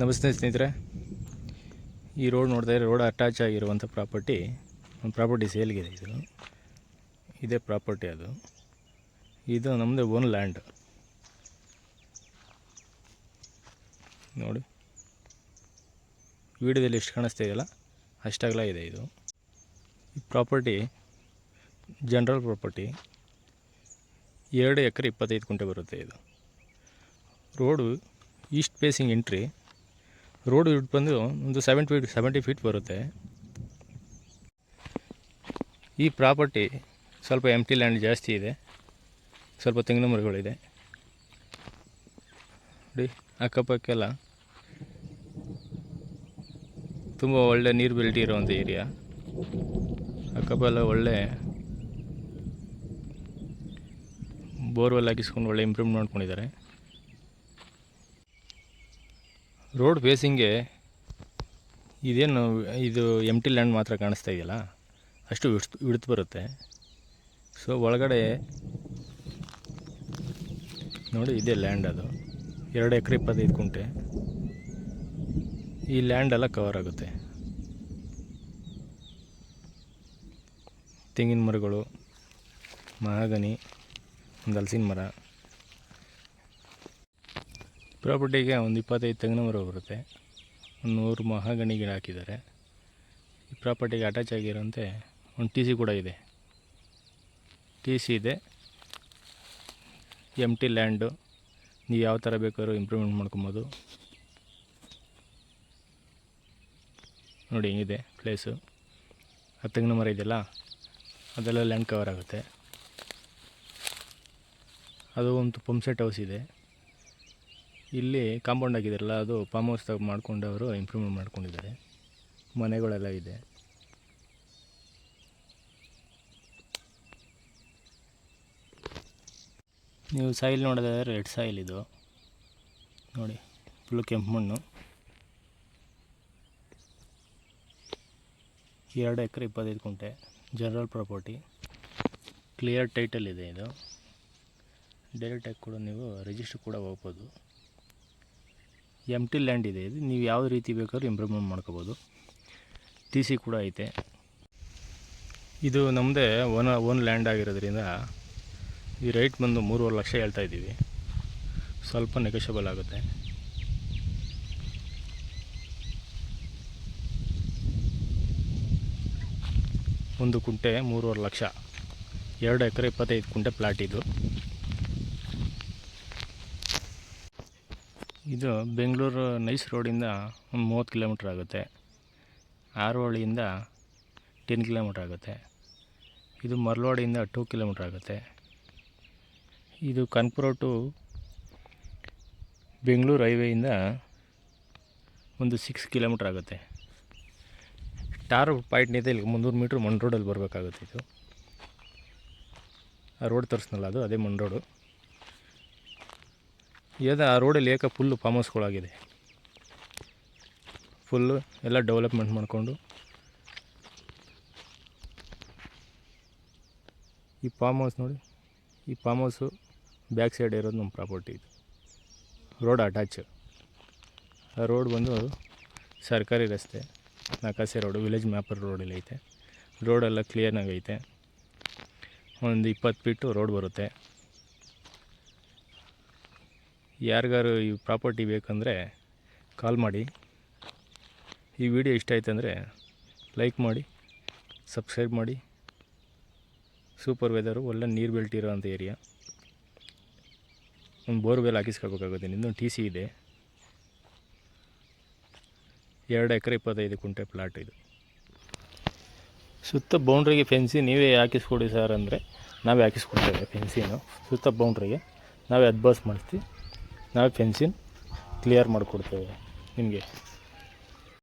ನಮಸ್ತೆ ಸ್ನೇಹಿತರೆ. ಈ ರೋಡ್ ನೋಡಿದ್ರೆ ರೋಡ್ ಅಟ್ಯಾಚ್ ಆಗಿರುವಂಥ ಪ್ರಾಪರ್ಟಿ ಒಂದು ಪ್ರಾಪರ್ಟಿ ಸೇಲ್ಗಿದೆ ಇದು. ಇದೇ ಪ್ರಾಪರ್ಟಿ ಅದು. ಇದು ನಮ್ಮದೇ ಓನ್ ಲ್ಯಾಂಡ್ ನೋಡಿ. ವಿಡಿಯೋದಲ್ಲಿ ಎಷ್ಟು ಕಾಣಿಸ್ತಾ ಇದೆಯಲ್ಲ, ಅಷ್ಟಾಗಲ ಇದೆ ಇದು. ಈ ಪ್ರಾಪರ್ಟಿ ಜನರಲ್ ಪ್ರಾಪರ್ಟಿ ಎರಡು ಎಕರೆ ಇಪ್ಪತ್ತೈದು ಕುಂಟೆ ಬರುತ್ತೆ ಇದು. Road east facing entry road ಇಟ್ಟು ಬಂದು ಒಂದು ಸೆವೆಂಟಿ ಫೀಟ್ ಸೆವೆಂಟಿ ಫೀಟ್ ಬರುತ್ತೆ. ಈ ಪ್ರಾಪರ್ಟಿ ಸ್ವಲ್ಪ ಎಂ ಟಿ ಲ್ಯಾಂಡ್ ಜಾಸ್ತಿ ಇದೆ. ಸ್ವಲ್ಪ ತೆಂಗಿನ ಮರಗಳಿದೆ ನೋಡಿ ಅಕ್ಕಪಕ್ಕೆಲ್ಲ ತುಂಬ ಒಳ್ಳೆ ನೀರು ಬೆಲ್ಟಿ ಇರೋವಂಥ ಏರಿಯಾ ಅಕ್ಕಪಲ್ಲ ಒಳ್ಳೆ ಬೋರ್ವೆಲ್ ಹಾಕಿಸ್ಕೊಂಡು ಒಳ್ಳೆ ಇಂಪ್ರೂವ್ ಮಾಡ್ಕೊಂಡಿದ್ದಾರೆ. ರೋಡ್ ಫೇಸಿಂಗೆ ಇದೇನು, ಇದು ಎಂ ಟಿ ಲ್ಯಾಂಡ್ ಮಾತ್ರ ಕಾಣಿಸ್ತಾ ಇದೆಯಲ್ಲ? ಅಷ್ಟು ವಿಡ್ತ್ ಬರುತ್ತೆ. ಸೊ ಒಳಗಡೆ ನೋಡಿ, ಇದೇ ಲ್ಯಾಂಡ್ ಅದು. ಎರಡು ಎಕರೆ ಇಪ್ಪತ್ತೈದು ಕುಂಟೆ. ಈ ಲ್ಯಾಂಡ್ ಎಲ್ಲ ಕವರ್ ಆಗುತ್ತೆ. ತೆಂಗಿನ ಮರಗಳು, ಮಹಾಗನಿ, ಒಂದು ಹಲಸಿನ ಮರ. ಪ್ರಾಪರ್ಟಿಗೆ ಒಂದು ಇಪ್ಪತ್ತೈದು ತೆಂಗಿನ ಮರ ಬರುತ್ತೆ. ಒಂದು ನೂರು ಮಹಾಗಣಿ ಗಿಡ ಹಾಕಿದ್ದಾರೆ. ಈ ಪ್ರಾಪರ್ಟಿಗೆ ಅಟ್ಯಾಚ್ ಆಗಿರೋಂತೆ ಒಂದು ಟಿ ಸಿ ಕೂಡ ಇದೆ. ಟಿ ಸಿ ಇದೆ. ಎಂ ಟಿ ಲ್ಯಾಂಡು ನೀವು ಯಾವ ಥರ ಬೇಕಾದ್ರೂ ಇಂಪ್ರೂವ್ಮೆಂಟ್ ಮಾಡ್ಕೊಬೋದು. ನೋಡಿ ಹಿಂಗಿದೆ ಪ್ಲೇಸು ಆ ತೆಂಗಿನ ಮರ ಇದೆಯಲ್ಲ? ಅದೆಲ್ಲ ಲ್ಯಾಂಡ್ ಕವರ್ ಆಗುತ್ತೆ. ಅದು ಒಂದು ಪಂಪ್ಸೆಟ್ ಹೌಸ್ ಇದೆ. ಇಲ್ಲಿ ಕಾಂಪೌಂಡ್ ಆಗಿದೆಯಲ್ಲ, ಅದು ಫಾರ್ಮ್ ಹೌಸ್ ಮಾಡಿಕೊಂಡು ಮಾಡ್ಕೊಂಡವರು ಇಂಪ್ರೂವ್ಮೆಂಟ್ ಮಾಡ್ಕೊಂಡಿದ್ದಾರೆ. ಮನೆಗಳೆಲ್ಲ ಇದೆ. ನೀವು ಸಾಯಿಲ್ ನೋಡೋದಾದರೆ ರೆಡ್ ಸಾಯಿಲ್ ಇದು. ನೋಡಿ ಫುಲ್ ಕೆಂಪು ಮಣ್ಣು. ಎರಡು ಎಕರೆ ಇಪ್ಪತ್ತೈದು ಕುಂಟೆ ಜನರಲ್ ಪ್ರಾಪರ್ಟಿ ಕ್ಲಿಯರ್ ಟೈಟಲ್ ಇದೆ ಇದು. ಡೈರೆಕ್ಟಾಗಿ ಕೂಡ ನೀವು ರಿಜಿಸ್ಟರ್ ಕೂಡ ಹೋಗ್ಬೋದು. ಎಂ ಟಿ ಲ್ಯಾಂಡ್ ಇದೆ. ಇದು ನೀವು ಯಾವ ರೀತಿ ಬೇಕಾದ್ರೂ ಇಂಪ್ರೂವ್ಮೆಂಟ್ ಮಾಡ್ಕೋಬೋದು. ಟಿ ಸಿ ಕೂಡ ಐತೆ. ಇದು ನಮ್ಮದೇ ಓನ ಓನ್ ಲ್ಯಾಂಡ್ ಆಗಿರೋದ್ರಿಂದ ಈ ರೈಟ್ ಬಂದು ಮೂರುವರೆ ಲಕ್ಷ ಹೇಳ್ತಾ ಇದ್ದೀವಿ. ಸ್ವಲ್ಪ ನೆಗೋಷಿಯಬಲ್ ಆಗುತ್ತೆ. ಒಂದು ಕುಂಟೆ ಮೂರುವರೆ ಲಕ್ಷ. ಎರಡು ಎಕರೆ ಇಪ್ಪತ್ತೈದು ಕುಂಟೆ ಪ್ಲಾಟ್ ಇದು. ಇದು ಬೆಂಗಳೂರು ನೈಸ್ ರೋಡಿಂದ ಒಂದು ಮೂವತ್ತು ಕಿಲೋಮೀಟ್ರ್ ಆಗುತ್ತೆ. ಆರೋಳಿಯಿಂದ ಟೆನ್ ಕಿಲೋಮೀಟ್ರ್ ಆಗುತ್ತೆ. ಇದು ಮರ್ಲೋಡಿಯಿಂದ ಟೂ ಕಿಲೋಮೀಟ್ರ್ ಆಗುತ್ತೆ. ಇದು ಕನಕಪುರ ಟು ಬೆಂಗಳೂರು ಹೈವೇಯಿಂದ ಒಂದು ಸಿಕ್ಸ್ ಕಿಲೋಮೀಟ್ರ್ ಆಗುತ್ತೆ. ಟಾರ್ ಪಾಯಿಂಟ್ನಿಂದ ಇಲ್ಲಿ ಮುನ್ನೂರು ಮೀಟ್ರ್ ಮಣ್ಣು ರೋಡಲ್ಲಿ ಬರಬೇಕಾಗುತ್ತೆ ಇದು. ಆ ರೋಡ್ ತರಿಸ್ನಲ್ಲ ಅದು, ಅದೇ ಮಣ್ಣು ರೋಡು ಏದ ಆ ರೋಡಲ್ಲಿ ಏಕ ಫುಲ್ಲು ಫಾರ್ಮ್ ಹೌಸ್ಗಳಾಗಿದೆ ಫುಲ್ಲು ಎಲ್ಲ ಡೆವಲಪ್ಮೆಂಟ್ ಮಾಡಿಕೊಂಡು. ಈ ಫಾರ್ಮ್ ಹೌಸ್ ನೋಡಿ, ಈ ಫಾರ್ಮ್ ಹೌಸು ಬ್ಯಾಕ್ ಸೈಡ್ ಇರೋದು ನಮ್ಮ ಪ್ರಾಪರ್ಟಿ ಇದು. ರೋಡ್ ಅಟ್ಯಾಚ್ ಆ ರೋಡ್ ಬಂದು ಸರ್ಕಾರಿ ರಸ್ತೆ ನಕಾಸೆ ರೋಡು, ವಿಲೇಜ್ ಮ್ಯಾಪರ್ ರೋಡಲ್ಲಿ ಐತೆ. ರೋಡೆಲ್ಲ ಕ್ಲಿಯರ್ನಾಗೈತೆ ಒಂದು ಇಪ್ಪತ್ತು ಫೀಟು ರೋಡ್ ಬರುತ್ತೆ. ಯಾರಿಗಾರು ಈ ಪ್ರಾಪರ್ಟಿ ಬೇಕಂದರೆ ಕಾಲ್ ಮಾಡಿ. ಈ ವಿಡಿಯೋ ಇಷ್ಟ ಆಯ್ತು ಅಂದರೆ ಲೈಕ್ ಮಾಡಿ, ಸಬ್ಸ್ಕ್ರೈಬ್ ಮಾಡಿ. ಸೂಪರ್ ವೆದರು, ಒಳ್ಳೆ ನೀರು ಬೆಳ್ತಿರೋ ಅಂಥ ಏರಿಯಾ. ಒಂದು ಬೋರ್ವೆಲ್ ಹಾಕಿಸ್ಕೊಳ್ಬೇಕಾಗುತ್ತೆ ನಿನ್ನೊಂದು ಟಿ ಸಿ ಇದೆ. ಎರಡು ಎಕರೆ ಇಪ್ಪತ್ತೈದು ಕುಂಟೆ ಪ್ಲಾಟ್ ಇದು. ಸುತ್ತ ಬೌಂಡ್ರಿಗೆ ಫೆನ್ಸಿ ನೀವೇ ಹಾಕಿಸ್ಕೊಡಿ ಸರ್ ಅಂದರೆ ನಾವೇ ಹಾಕಿಸ್ಕೊಡ್ತೇವೆ ಫೆನ್ಸಿನು ಸುತ್ತ ಬೌಂಡ್ರಿಗೆ ನಾವೇ ಅದ್ಭಾಸ್ ಮಾಡಿಸ್ತೀವಿ. ನಾವೇ ಪೆನ್ಸಿಲ್ ಕ್ಲಿಯರ್ ಮಾಡಿಕೊಡ್ತೇವೆ ನಿಮಗೆ.